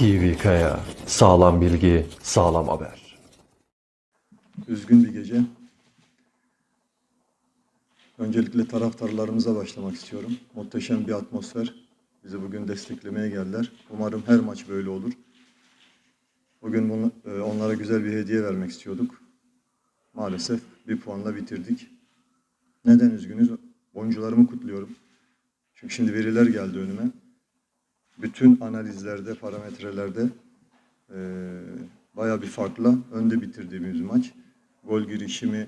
TV Kaya. Sağlam bilgi, sağlam haber. Üzgün bir gece. Öncelikle taraftarlarımıza başlamak istiyorum. Muhteşem bir atmosfer. Bizi bugün desteklemeye geldiler. Umarım her maç böyle olur. Bugün bunu, e, onlara güzel bir hediye vermek istiyorduk. Maalesef bir puanla bitirdik. Neden üzgünüz? Oyuncularımı kutluyorum. Çünkü şimdi veriler geldi önüme. Bütün analizlerde, parametrelerde e, bayağı bir farkla önde bitirdiğimiz maç. Gol girişimi,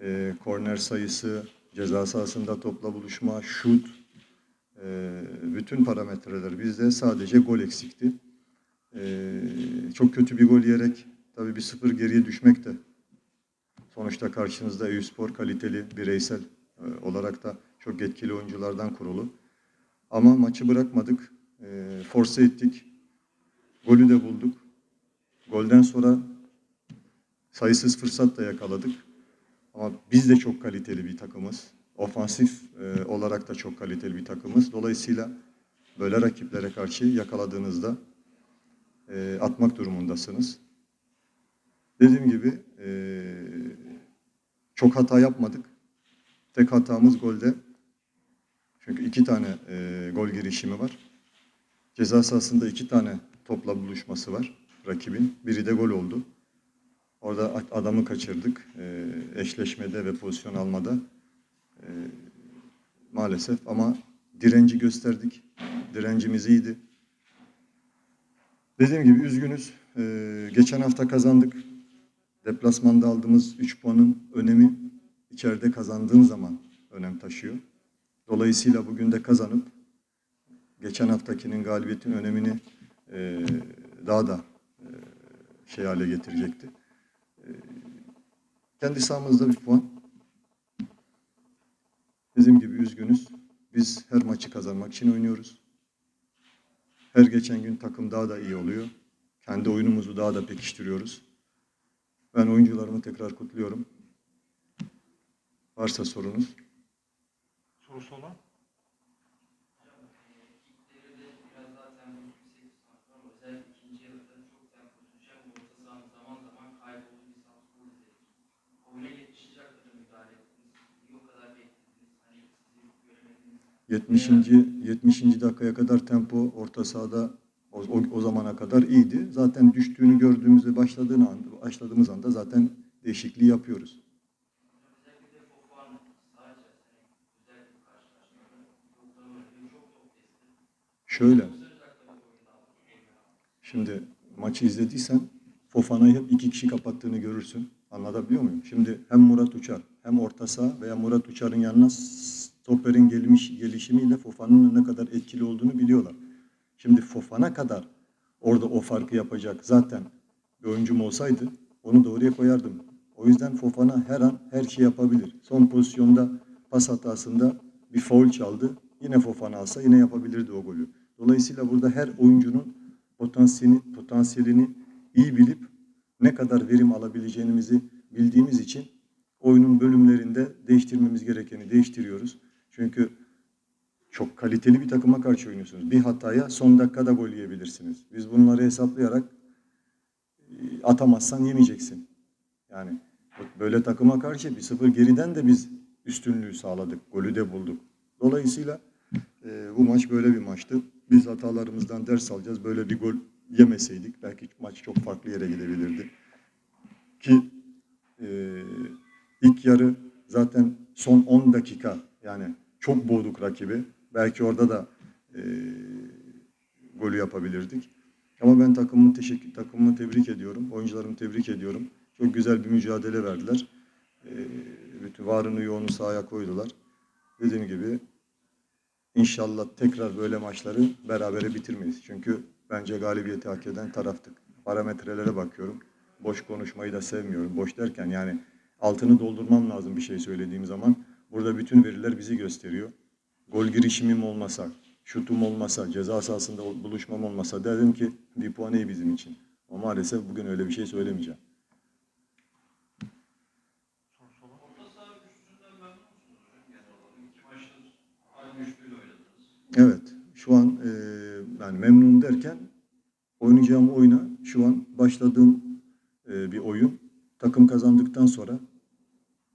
e, korner sayısı, ceza sahasında topla buluşma, şut, e, bütün parametreler bizde sadece gol eksikti. E, çok kötü bir gol yiyerek tabii bir sıfır geriye düşmek de sonuçta karşınızda Eyüpspor kaliteli, bireysel e, olarak da çok etkili oyunculardan kurulu. Ama maçı bırakmadık, e, force ettik, golü de bulduk. Golden sonra sayısız fırsat da yakaladık. Ama biz de çok kaliteli bir takımız. Ofansif e, olarak da çok kaliteli bir takımız. Dolayısıyla böyle rakiplere karşı yakaladığınızda e, atmak durumundasınız. Dediğim gibi e, çok hata yapmadık. Tek hatamız golde. Çünkü iki tane e, gol girişimi var. Ceza sahasında iki tane topla buluşması var rakibin. Biri de gol oldu. Orada adamı kaçırdık. E, eşleşmede ve pozisyon almada. E, maalesef ama direnci gösterdik. Direncimiz iyiydi. Dediğim gibi üzgünüz. E, geçen hafta kazandık. Deplasmanda aldığımız 3 puanın önemi içeride kazandığın zaman önem taşıyor. Dolayısıyla bugün de kazanıp geçen haftakinin galibiyetin önemini e, daha da e, şey hale getirecekti. E, kendi sahamızda bir puan. Bizim gibi üzgünüz. Biz her maçı kazanmak için oynuyoruz. Her geçen gün takım daha da iyi oluyor. Kendi oyunumuzu daha da pekiştiriyoruz. Ben oyuncularımı tekrar kutluyorum. Varsa sorunuz. Sorusu olan? 70. 70. dakikaya kadar tempo orta sahada o, o, o zamana kadar iyiydi. Zaten düştüğünü gördüğümüzde başladığını anda, başladığımız anda zaten değişikliği yapıyoruz. Şöyle. Şimdi maçı izlediysen Fofana'yı hep iki kişi kapattığını görürsün. Anlatabiliyor muyum? Şimdi hem Murat Uçar hem orta saha veya Murat Uçar'ın yanına stoperin gelmiş, gelişimiyle Fofana'nın ne kadar etkili olduğunu biliyorlar. Şimdi Fofana kadar orada o farkı yapacak zaten bir oyuncum olsaydı onu da oraya koyardım. O yüzden Fofana her an her şey yapabilir. Son pozisyonda pas hatasında bir foul çaldı. Yine Fofana alsa yine yapabilirdi o golü. Dolayısıyla burada her oyuncunun potansiyelini, potansiyelini iyi bilip ne kadar verim alabileceğimizi bildiğimiz için oyunun bölümlerinde değiştirmemiz gerekeni değiştiriyoruz. Çünkü çok kaliteli bir takıma karşı oynuyorsunuz. Bir hataya son dakikada gol yiyebilirsiniz. Biz bunları hesaplayarak e, atamazsan yemeyeceksin. Yani böyle takıma karşı bir sıfır geriden de biz üstünlüğü sağladık. Golü de bulduk. Dolayısıyla e, bu maç böyle bir maçtı. Biz hatalarımızdan ders alacağız. Böyle bir gol yemeseydik belki maç çok farklı yere gidebilirdi. Ki e, ilk yarı zaten son 10 dakika yani çok boğduk rakibi. Belki orada da e, golü yapabilirdik. Ama ben takımımı teşekkür takımımı tebrik ediyorum. Oyuncularımı tebrik ediyorum. Çok güzel bir mücadele verdiler. E, bütün varını yoğunu sahaya koydular. Dediğim gibi İnşallah tekrar böyle maçları berabere bitirmeyiz. Çünkü bence galibiyeti hak eden taraftık. Parametrelere bakıyorum. Boş konuşmayı da sevmiyorum. Boş derken yani altını doldurmam lazım bir şey söylediğim zaman. Burada bütün veriler bizi gösteriyor. Gol girişimim olmasa, şutum olmasa, ceza sahasında buluşmam olmasa derdim ki bir puan iyi bizim için. Ama maalesef bugün öyle bir şey söylemeyeceğim. Evet, şu an e, yani memnun derken oynayacağım oyuna şu an başladığım e, bir oyun. Takım kazandıktan sonra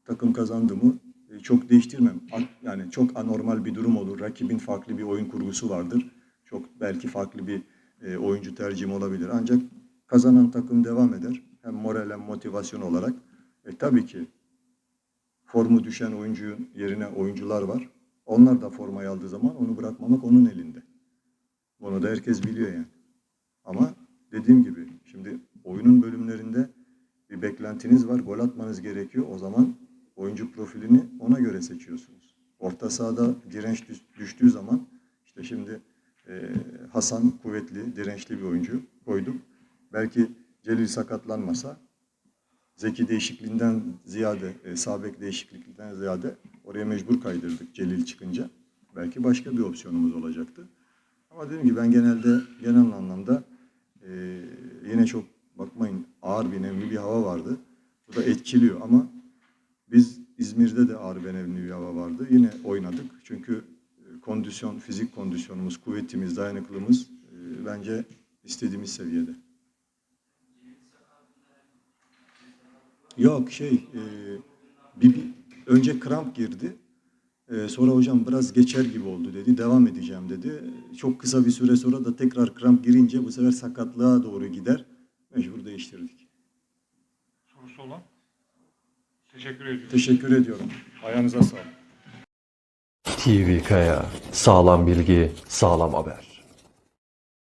takım kazandı mı çok değiştirmem. Yani çok anormal bir durum olur. Rakibin farklı bir oyun kurgusu vardır. Çok belki farklı bir e, oyuncu tercihim olabilir. Ancak kazanan takım devam eder. Hem moral hem motivasyon olarak. E, tabii ki formu düşen oyuncu yerine oyuncular var. Onlar da formayı aldığı zaman onu bırakmamak onun elinde. Bunu da herkes biliyor yani. Ama dediğim gibi şimdi oyunun bölümlerinde bir beklentiniz var. Gol atmanız gerekiyor. O zaman oyuncu profilini ona göre seçiyorsunuz. Orta sahada direnç düş- düştüğü zaman işte şimdi e, Hasan kuvvetli, dirençli bir oyuncu koyduk. Belki Celil sakatlanmasa Zeki değişikliğinden ziyade, e, sağ bek değişikliğinden ziyade oraya mecbur kaydırdık Celil çıkınca. Belki başka bir opsiyonumuz olacaktı. Ama dediğim gibi ben genelde genel anlamda e, yine çok bakmayın ağır bir nemli bir hava vardı. Bu da etkiliyor ama biz İzmir'de de nemli bir hava vardı. Yine oynadık. Çünkü e, kondisyon, fizik kondisyonumuz, kuvvetimiz, dayanıklılığımız e, bence istediğimiz seviyede. Yok şey e, bir, bir- önce kramp girdi. Sonra hocam biraz geçer gibi oldu dedi. Devam edeceğim dedi. Çok kısa bir süre sonra da tekrar kramp girince bu sefer sakatlığa doğru gider. Mecbur değiştirdik. Sorusu olan? Teşekkür ediyorum. Ayağınıza sağlık. TV Kaya, sağlam bilgi, sağlam haber.